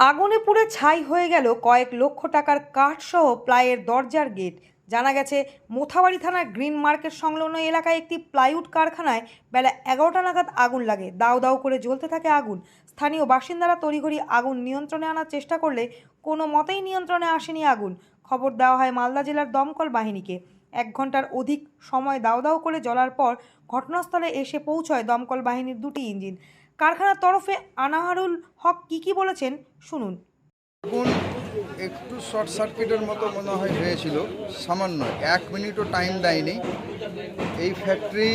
আগুনে পুড়ে ছাই হয়ে গেল কয়েক লক্ষ টাকার কাঠসহ প্লাইয়ের দরজার গেট। জানা গেছে, মোথাবাড়ি থানার গ্রিন মার্কেট সংলগ্ন এলাকায় একটি প্লাইউড কারখানায় বেলা এগারোটা নাগাদ আগুন লাগে। দাউ দাউ করে জ্বলতে থাকে আগুন। স্থানীয় বাসিন্দারা তড়িঘড়ি আগুন নিয়ন্ত্রণে আনার চেষ্টা করলে কোনো মতেই নিয়ন্ত্রণে আসেনি আগুন। খবর দেওয়া হয় মালদা জেলার দমকল বাহিনীকে। এক ঘণ্টার অধিক সময় দাউ দাউ করে জ্বলার পর ঘটনাস্থলে এসে পৌঁছয় দমকল বাহিনীর দুটি ইঞ্জিন। কারখানার তরফে আনাহারুল হক কী কী বলেছেন শুনুন। একটু শর্ট সার্কিটের মতো মনে হয় হয়েছিল, সামান্য, এক মিনিটও টাইম দেয়নি। এই ফ্যাক্টরি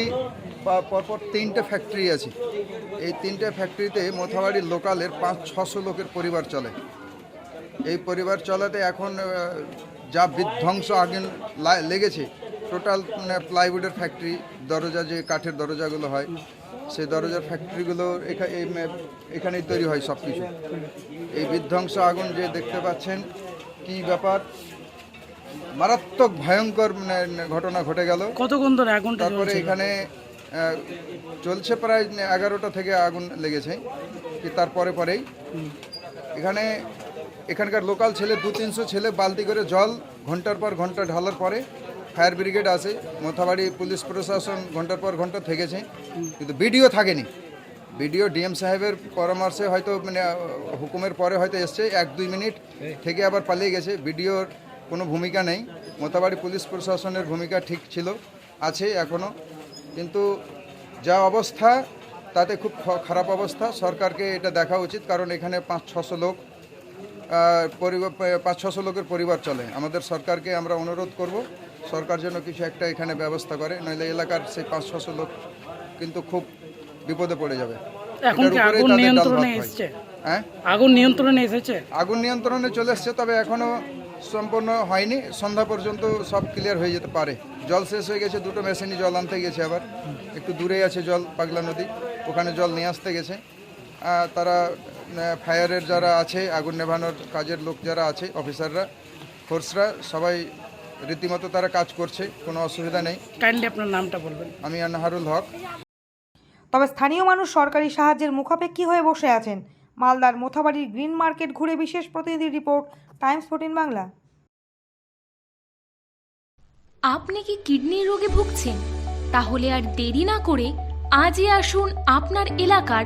পরপর তিনটে ফ্যাক্টরি আছে। এই তিনটে ফ্যাক্টরিতে মোথাবাড়ির লোকালের পাঁচ, ছশো লোকের পরিবার চলে। এই পরিবার চলাতে এখন যা বিধ্বংস আগুন লেগেছে টোটাল মানে প্লাইউডের ফ্যাক্টরি দরজা যে কাঠের দরজাগুলো হয় সেই দরজার ফ্যাক্টরিগুলো এখানেই তৈরি হয় সব কিছু এই বিধ্বংস আগুন যে দেখতে পাচ্ছেন কি ব্যাপার? মারাত্মক ভয়ঙ্কর মানে ঘটনা ঘটে গেল। কতক্ষণ ধরে আগুনটা তারপরে এখানে চলছে প্রায় এগারোটা থেকে আগুন লেগেছে কি তারপরে পরেই। এখানে এখানকার লোকাল ছেলে দু তিনশো ছেলে বালতি করে জল ঘণ্টার পর ঘণ্টা ঢালার পরে ফায়ার ব্রিগেড আছে মোথাবাড়ি পুলিশ প্রশাসন ঘণ্টার পর ঘণ্টা থেকেছে, কিন্তু বিডিও থাকেনি। বিডিও ডিএম সাহেবের পরামর্শে হয়তো মানে হুকুমের পরে হয়তো এসছে, এক দুই মিনিট থেকে আবার পালিয়ে গেছে। বিডিওর কোনো ভূমিকা নেই মোতাবাড়ি পুলিশ প্রশাসনের ভূমিকা ঠিক ছিল, আছে এখনও কিন্তু যা অবস্থা, তাতে খুব খারাপ অবস্থা। সরকারকে এটা দেখা উচিত, কারণ এখানে পাঁচ, ছশো লোক পরিবার পাঁচ ছশো লোকের পরিবার চলে। আমাদের সরকারকে আমরা অনুরোধ করব সরকার যেন কিছু একটা এখানে ব্যবস্থা করে নইলে এলাকার সেই পাঁচ ছশো লোক কিন্তু খুব বিপদে পড়ে যাবে। এখন আগুন নিয়ন্ত্রণে হয়। এসছে? আগুন নিয়ন্ত্রণে এসেছে? আগুন নিয়ন্ত্রণে চলে এসছে তবে এখনও সম্পূর্ণ হয়নি। সন্ধ্যা পর্যন্ত সব ক্লিয়ার হয়ে যেতে পারে। জল শেষ হয়ে গেছে দুটো মেশিনই জল আনতে গেছে আবার। একটু দূরেই আছে জল পাগলা নদী। ওখানে জল নিয়ে আসতে গেছে। তারা ফায়ারের যারা আছে আগুন নেভানোর কাজের লোক যারা আছে অফিসাররা ফোর্সরা সবাই রীতিমতো তারা কাজ করছে কোনো অসুবিধা নেই। কাইন্ডলি আপনার নামটা বলবেন। আমি আনাহারুল হক। তবে স্থানীয় মানুষ সরকারি সাহায্যের মুখাপেক্ষী হয়ে বসে আছেন? মালদার মোথাবাড়ির গ্রিন মার্কেট ঘুরে বিশেষ প্রতিনিধি রিপোর্ট টাইমস ফোর্টিন বাংলা। আপনি কি কিডনির রোগে ভুগছেন? তাহলে আর দেরি না করে আজই আসুন আপনার এলাকার